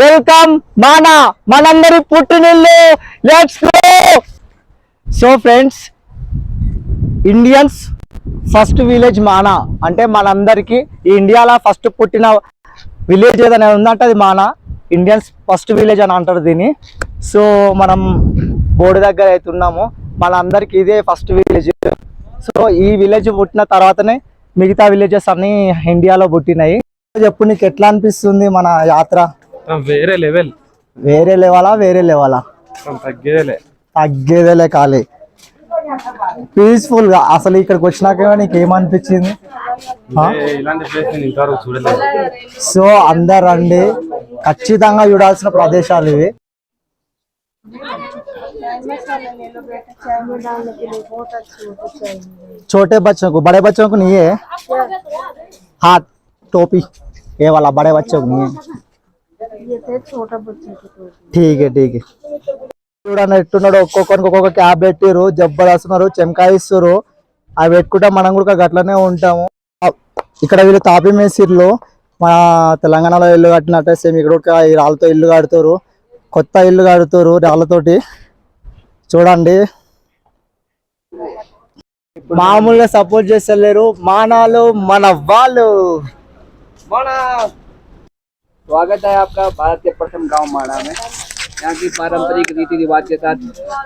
Welcome మన మనందరి పుట్టినిల్లు. Let's go so friends Indians first village Mana. అంటే మనందరికీ ఈ ఇండియాలో ఫస్ట్ పుట్టిన విలేజ్ ఏదైనా ఉందంటే అది మానా. ఇండియన్స్ ఫస్ట్ విలేజ్ అని అంటారు దీన్ని. సో మనం బోర్డు దగ్గర అయితే ఉన్నాము. మనందరికీ ఇదే ఫస్ట్ విలేజ్ సో ఈ విలేజ్ పుట్టిన తర్వాతనే మిగతా విలేజెస్ అన్నీ ఇండియాలో పుట్టినాయి. చెప్పు నీకు ఎట్లా అనిపిస్తుంది మన యాత్ర? వేరే లెవెల్ వేరే లెవెలా వేరే లెవెలా తగ్గేదేలే తగ్గేదేలే ఖాళీ పీస్ఫుల్ గా అసలు ఇక్కడికి వచ్చినాక నీకు ఏమనిపించింది ఆ? ఏ, ఇలాంటి ప్లేస్ నేను ఇంతవరకు చూడలేదు సో అందరు రండి ఖచ్చితంగా చూడాల్సిన ప్రదేశాలు ఇవి छोटे बच्चों को बड़े बच्चों को नहीं है हाँ टोपी ये वाला बड़े बच्चों को नहीं है ठीक है ठीक है చూడండి ఎట్టున్నాడు ఒక్కొక్కరికి ఒక్కొక్క క్యాబ్ పెట్టిరు జబ్బరేస్తున్నారు చెంకాయ ఇస్తారు అవి పెట్టుకుంటే మనం కూడా గట్లనే ఉంటాము ఆ, ఇక్కడ వీళ్ళు తాపి మేసిర్లు మన తెలంగాణలో ఇల్లు కట్టినట్టే సేమ్ ఇక్కడ కూడా ఈ రాళ్ళతో ఇల్లు కడతారు కొత్త ఇల్లు కడుతారు రాళ్ళతోటి చూడండి మామూలుగా సపోర్ట్ చేస్తలేరు మానాలు మన వాళ్ళు स्वागत है आपका भारत के प्रथम गाँव माड़ा में। यहाँ की पारंपरिक रीति रिवाज के साथ,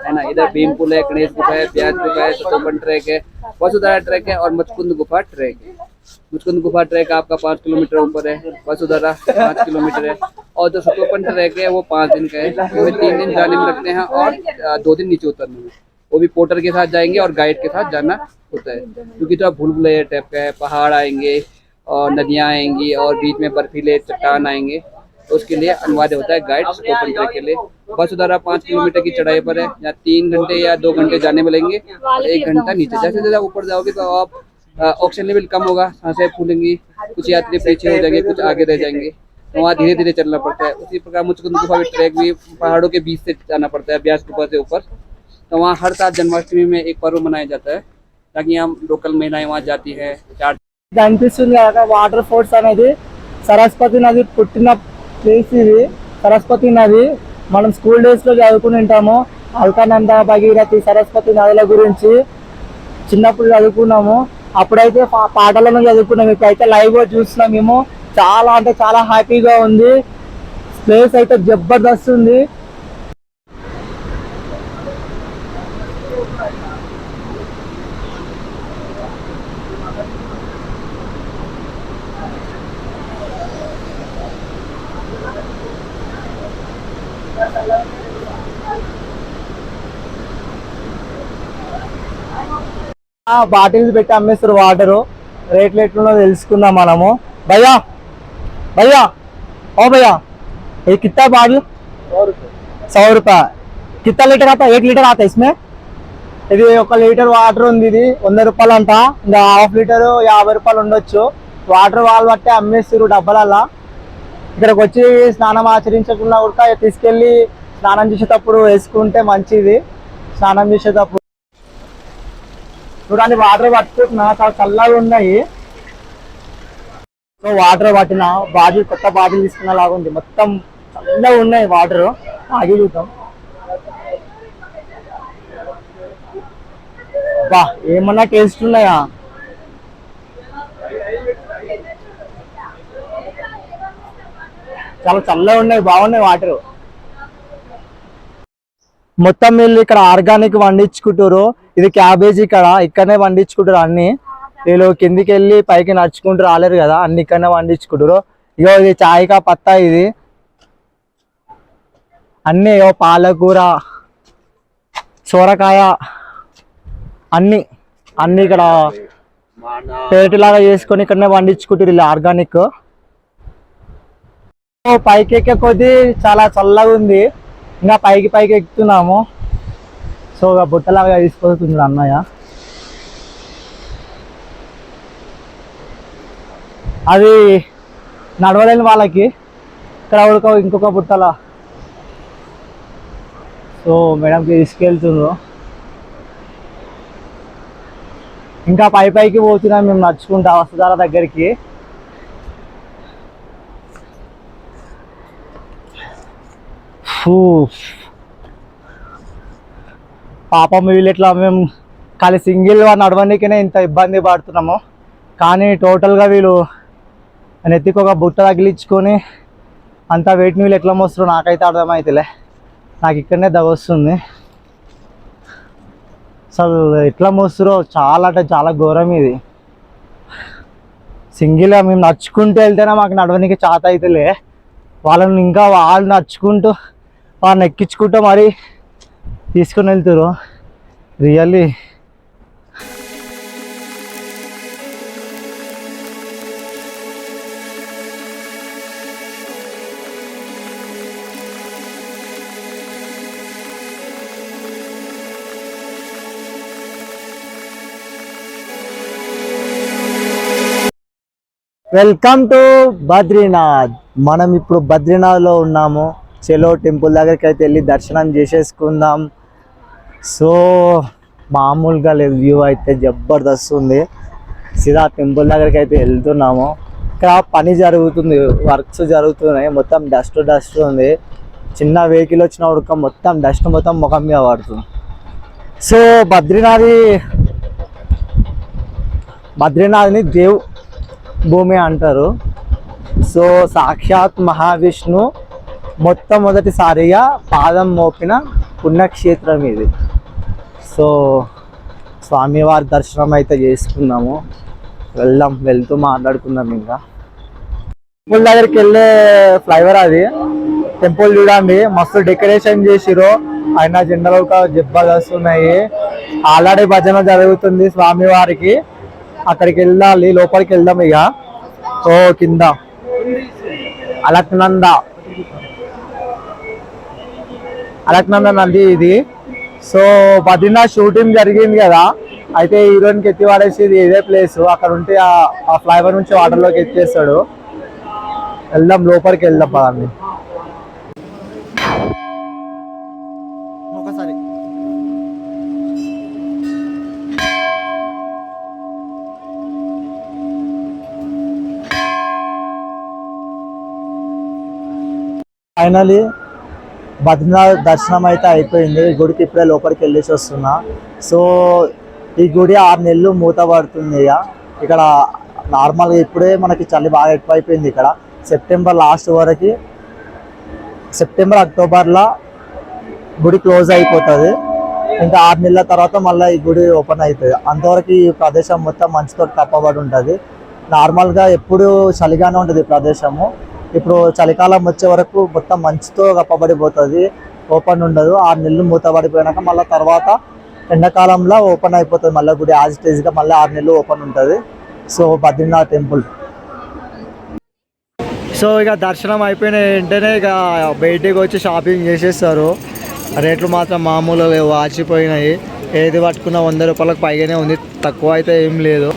है ना, इधर भीम पुल है, गणेश गुफा है, प्याज गुफा है, सतोबन ट्रैक है, वसुधारा ट्रैक है और मचकुंद गुफा ट्रैक है। मुचकुंद गुफा ट्रैक आपका पाँच किलोमीटर ऊपर है, वसुधारा पाँच किलोमीटर है और जो सतोपन ट्रैक है वो पाँच दिन का है। इसमें तीन दिन जाने में लगते हैं और दो दिन नीचे उतरने में। वो भी पोर्टर के साथ जाएँगे और गाइड के साथ जाना होता है, क्योंकि तो भूल भुलैया टाइप का है, पहाड़ आएँगे और नदियाँ आएँगी और बीच में बर्फीले चट्टान आएँगे। उसके लिए अनिवार्य होता है गाइड ओपन ट्रैक के लिए। वसुधारा पाँच किलोमीटर की चढ़ाई पर है, या तीन घंटे या दो घंटे जाने में लेंगे एक घंटा नीचे। जैसे जैसे ऊपर जाओगे तो आप ऑक्सीजन लेवल कम होगा, साँसें फूलेंगी, कुछ यात्री पीछे हो जाएँगे, कुछ आगे रह जाएँगे। वहाँ धीरे धीरे चलना पड़ता है। उसी प्रकार मुझको गुफा ट्रैक भी पहाड़ों के बीच से जाना पड़ता है, ब्यास गुफा से ऊपर। तो वहाँ हर साल जन्माष्टमी में एक पर्व मनाया जाता है, ताकि हम लोकल महिलाएँ वहाँ जाती है, चार ఇది అనిపిస్తుంది కదా వాటర్ ఫోర్స్ అనేది సరస్వతి నది పుట్టిన ప్లేస్ ఇది. సరస్వతి నది మనం స్కూల్ డేస్లో చదువుకుని ఉంటాము. అల్కానంద భగీరథి సరస్వతి నదుల గురించి చిన్నప్పుడు చదువుకున్నాము. అప్పుడైతే పాటలను చదువుకున్నాము. ఇప్పుడైతే లైవ్గా చూస్తున్నాం మేము. చాలా అంటే చాలా హ్యాపీగా ఉంది. ప్లేస్ అయితే జబర్దస్త్ ఉంది. బాటిల్స్ పెట్టి అమ్మేస్తారు వాటర్ రేట్లు ఎట్లున్నో తెలుసుకుందాం మనము భయ్యా భయ్యా ఓ భయ్యా ये कितना बाटल सौ रुपया कितना लीटर आता है एक लीटर आता है इसमें ఇది ఒక లీటర్ వాటర్ ఉంది ఇది వంద రూపాయలు అంట ఇంకా హాఫ్ లీటర్ యాభై రూపాయలు ఉండొచ్చు వాటర్ వాళ్ళు బట్టి అమ్మేస్తారు డబ్బాలల్లా ఇక్కడికి వచ్చి స్నానం ఆచరించకుండా కూడా తీసుకెళ్ళి స్నానం చేసేటప్పుడు వేసుకుంటే మంచిది స్నానం చేసేటప్పుడు చూడండి వాటర్ పట్టుకుంటున్నా చాలా చల్లగా ఉన్నాయి. సో వాటర్ పట్టిన బాటిల్ కొత్త బాటిల్ తీసుకున్న లాగా ఉంది. మొత్తం చల్లగా ఉన్నాయి వాటర్. ఆగి చూద్దాం. బా ఏమన్నా టేస్ట్ ఉన్నాయా? చాలా చల్లగా ఉన్నాయి బాగున్నాయి వాటర్. మొత్తం వీళ్ళు ఇక్కడ ఆర్గానిక్ పండించుకుంటారు ఇది క్యాబేజీ ఇక్కడ ఇక్కడనే పండించుకుంటారు అన్ని. వీళ్ళు కిందికి వెళ్ళి పైకి నడుచుకుంటూ రాలేరు కదా అన్ని ఇక్కడనే పండించుకుంటారు ఇగో ఇది చాయికా పత్తా ఇది. అన్ని ఇగో పాలకూర సోరకాయ అన్ని అన్ని ఇక్కడ పేటలాగా చేసుకొని ఇక్కడనే పండించుకుంటారు ఇలా ఆర్గానిక్. పైకి ఎక్కే కొద్దీ చాలా చల్లగా ఉంది. ఇంకా పైకి పైకి ఎక్కుతున్నాము. సో ఇక బుట్టలాగా తీసుకొస్తున్నాడు అన్నయ్య. అది నడవలేని వాళ్ళకి ఇక్కడ ఉడక ఇంకొక బుట్టల. సో మేడంకి తీసుకెళ్తుండ్రు. ఇంకా పై పైకి పోతున్నాం మేము నడుచుకుంటా వసుధార దగ్గరికి. పాపం వీళ్ళు ఇట్లా మేము ఖాళీ సింగిల్గా నడవడానికనే ఇంత ఇబ్బంది పడుతున్నాము. కానీ టోటల్గా వీళ్ళు నెత్తికి ఒక బుట్ట తగిలించుకొని అంత వెయిట్ని వీళ్ళు ఎట్లా మోస్తారు నాకైతే అర్థమవుతులే నాకు ఇక్కడనే దగొస్తుంది అసలు ఎట్లా మోస్తారో చాలా అంటే చాలా ఘోరం ఇది. సింగిల్గా మేము నడుచుకుంటూ వెళ్తేనే మాకు నడవడానికి చాత అవుతులే వాళ్ళని ఇంకా వాళ్ళు నడుచుకుంటూ వాడిని ఎక్కించుకుంటూ మరి తీసుకుని వెళ్తారు రియల్లీ. వెల్కమ్ టు బద్రీనాథ్ మనం ఇప్పుడు బద్రీనాథ్లో ఉన్నాము. చెలో టెంపుల్ దగ్గరికి అయితే వెళ్ళి దర్శనం చేసేసుకుందాం. సో మామూలుగా లేదు వ్యూ అయితే జబర్దస్త్ ఉంది. సీదా టెంపుల్ దగ్గరికి అయితే వెళ్తున్నాము. ఇక్కడ పని జరుగుతుంది వర్క్స్ జరుగుతున్నాయి మొత్తం డస్ట్ డస్ట్ ఉంది. చిన్న వెహికల్ వచ్చిన ఉడక మొత్తం డస్ట్ మొత్తం ముఖం మీద పడుతుంది. సో బద్రీనాథి బద్రీనాథ్ని దేవ్ భూమి అంటారు. సో సాక్షాత్ మహావిష్ణు మొట్టమొదటిసారిగా పాదం మోపిన పుణ్యక్షేత్రం ఇది. సో స్వామివారి దర్శనం అయితే చేసుకున్నాము. వెళ్దాం వెళ్తూ మాట్లాడుకుందాం ఇంకా. టెంపుల్ దగ్గరికి వెళ్ళే ఫ్లైవర్ అది. టెంపుల్ చూడండి మస్తు డెకరేషన్ చేసిరు ఆయన జెండలు ఒక జబ్బర్దస్త్ ఉన్నాయి ఆల్రెడీ భజన జరుగుతుంది స్వామివారికి. అక్కడికి వెళ్ళాలి లోపలికి వెళ్దాం ఇక. ఓ కింద. అలక్నంద. అలక్నంద నంది ఇది. సో బద్రీనాథ్ షూటింగ్ జరిగింది కదా అయితే హీరోయిన్కి ఎత్తి పడేసి ఇదే ప్లేస్ అక్కడ ఉంటే ఆ- ఆ ఫ్లైఓవర్ నుంచి వాటర్లోకి ఎత్తేస్తాడు. వెళ్దాం లోపలికి వెళ్దాం పదండి. ఒకసారి. ఫైనలీ బద్రీనాథ్ దర్శనం అయితే అయిపోయింది. ఈ గుడికి ఇప్పుడే లోపలికి వెళ్ళేసి వస్తున్నా. సో ఈ గుడి ఆరు నెలలు మూత పడుతుంది ఇక. ఇక్కడ నార్మల్గా ఇప్పుడే మనకి చలి బాగా ఎక్కువైపోయింది ఇక్కడ. సెప్టెంబర్ లాస్ట్ వరకు సెప్టెంబర్ అక్టోబర్లో గుడి క్లోజ్ అయిపోతుంది. ఇంకా ఆరు నెలల తర్వాత మళ్ళీ ఈ గుడి ఓపెన్ అవుతుంది. అంతవరకు ఈ ప్రదేశం మొత్తం మంచుతో కప్పబడి ఉంటుంది. నార్మల్గా ఎప్పుడు చలిగానే ఉంటుంది ఈ ప్రదేశము. ఇప్పుడు చలికాలం వచ్చే వరకు మొత్తం మంచుతో కప్పబడిపోతుంది. ఓపెన్ ఉండదు. ఆరు నెలలు మూతబడిపోయినాక మళ్ళీ తర్వాత ఎండాకాలంలో ఓపెన్ అయిపోతుంది. మళ్ళీ గుడి యాజ్గా మళ్ళీ ఆరు నెలలు ఓపెన్ ఉంటుంది. So Badrinath temple. సో ఇక దర్శనం అయిపోయిన వెంటనే ఇక బయటికి వచ్చి షాపింగ్ చేసేస్తారు. రేట్లు మాత్రం మామూలు వాచిపోయినాయి ఏది పట్టుకున్న వంద రూపాయలకు పైగానే ఉంది. తక్కువ అయితే ఏం లేదు.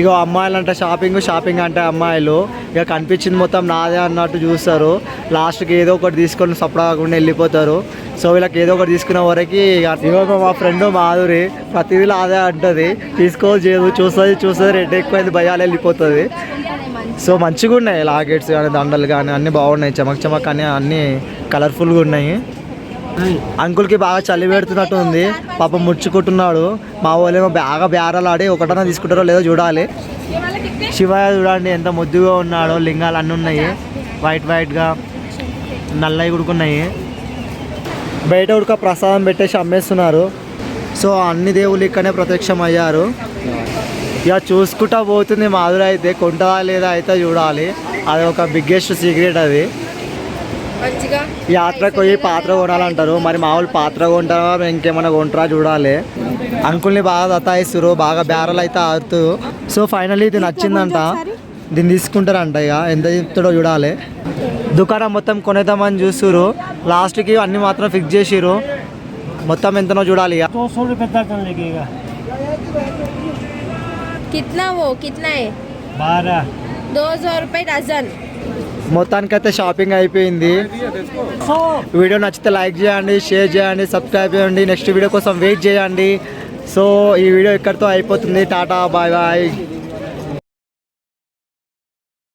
ఇక అమ్మాయిలు అంటే షాపింగ్ షాపింగ్ అంటే అమ్మాయిలు. ఇక కనిపించింది మొత్తం నాదే అన్నట్టు చూస్తారు. లాస్ట్కి ఏదో ఒకటి తీసుకొని సపడా కాకుండా వెళ్ళిపోతారు. సో వీళ్ళకి ఏదో ఒకటి తీసుకున్న వరకు ఇక మా ఫ్రెండ్ మాధురి ప్రతిదీలో అదే అంటది. తీసుకో చేయదు చూస్తుంది చూస్తుంది రెడ్ ఎక్కువైంది భయాలు వెళ్ళిపోతుంది. సో మంచిగా ఉన్నాయి లాకెట్స్ కానీ దండలు కానీ అన్నీ బాగున్నాయి చమక్ చమక్ అని అన్నీ కలర్ఫుల్గా ఉన్నాయి. అంకుల్కి బాగా చలి పెడుతున్నట్టు ఉంది. పాపం ముడుచుకుంటున్నాడు. మా వాళ్ళేమో బాగా బేరాలాడి ఒకటన్నా తీసుకుంటారో లేదో చూడాలి. శివయ్య చూడండి ఎంత ముద్దుగా ఉన్నాడో లింగాలు అన్నీ ఉన్నాయి. వైట్ వైట్గా నల్లవి ఉడుకున్నాయి బయట ఉడక ప్రసాదం పెట్టేసి అమ్మేస్తున్నారు. సో అన్ని దేవుళ్ళు ఇక్కడనే ప్రత్యక్షం అయ్యారు ఇక చూసుకుంటా పోతుంది మాధురి అయితే కొంటదా లేదా అయితే చూడాలి. అది ఒక బిగ్గెస్ట్ సీక్రెట్ అది. యాత్రకు పోయి పాత్ర కొనాలంటారు మరి మా వాళ్ళు పాత్ర కొంటారా ఇంకేమైనా కొంటారా చూడాలి అంకుల్ని బాగా దతాయిస్తారు బాగా బేరలు అయితే ఆడుతూ సో ఫైనల్లీ ఇది నచ్చిందంట దీన్ని తీసుకుంటారంట ఇక ఎంత చెప్తాడో చూడాలి దుకాణం మొత్తం కొనేద్దామని చూస్తురు లాస్ట్కి అన్ని మాత్రం ఫిక్స్ చేసిరు మొత్తం ఎంతనో చూడాలి ఇక कितना वो कितना है दो सौ रुपये डजन మొత్తానికైతే షాపింగ్ అయిపోయింది. వీడియో నచ్చితే లైక్ చేయండి షేర్ చేయండి సబ్స్క్రైబ్ చేయండి. నెక్స్ట్ వీడియో కోసం వెయిట్ చేయండి. సో ఈ వీడియో ఇక్కడితో అయిపోతుంది. Tata bye bye.